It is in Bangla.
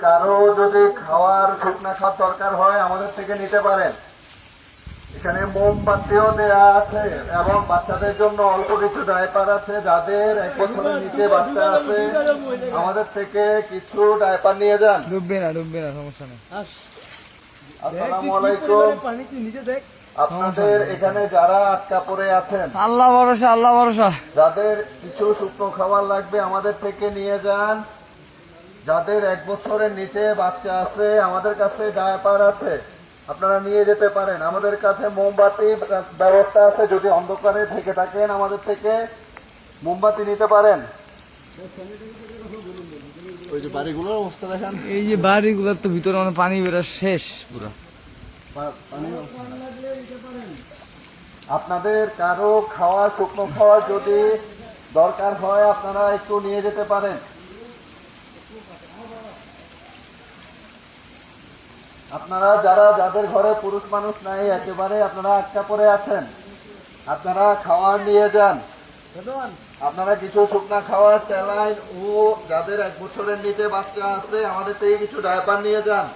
কারও যদি খাওয়ার শুকনা খাওয়ার দরকার হয় আমাদের থেকে নিতে পারেন। এখানে মোমবাতিও দেয়া আছে এবং বাচ্চাদের জন্য অল্প কিছু ডাইপার আছে যাদের এক বছরের নিচে বাচ্চা আছে। আমাদের থেকে কিছু ডাইপার নিয়ে যান। ডুববে না ডুববে না সমস্যা নেই। আসসালামু আলাইকুম। নিজে দেখ। আপনাদের এখানে যারা আটকা পড়ে আছেন আল্লাহ ভরসা আল্লাহ ভরসা। যাদের কিছু শুকনো খাবার লাগবে আমাদের থেকে নিয়ে যান। যাদের এক বছরের নিচে বাচ্চা আছে আমাদের কাছে ডায়াপার আছে। আপনারা নিয়ে যেতে পারেন। আমাদের কাছে মোমবাতি ব্যবস্থা আছে যদি অন্ধকারে থেকে থাকেন আমাদের থেকে। মোমবাতি নিতে পারেন। ওই যে বাড়িগুলোর অবস্থা দেখেন। এই যে বাড়িগুলোর তো ভিতরে মানে পানি বেরো শেষ পুরো। আপনাদের কারও খাওয়া শুকনো খাওয়া যদি দরকার হয় আপনারা একটু নিয়ে যেতে পারেন। আপনারা যারা, যাদের ঘরে পুরুষ মানুষ নাই, একেবারে আপনারা আটকা পরে আছেন। আপনারা খাওয়ার নিয়ে যান। আপনারা কিছু শুকনা খাওয়ার স্যালাইন ও যাদের এক বছরের নিচে বাচ্চা আছে, আমাদের থেকে কিছু ড্রাইভার নিয়ে যান।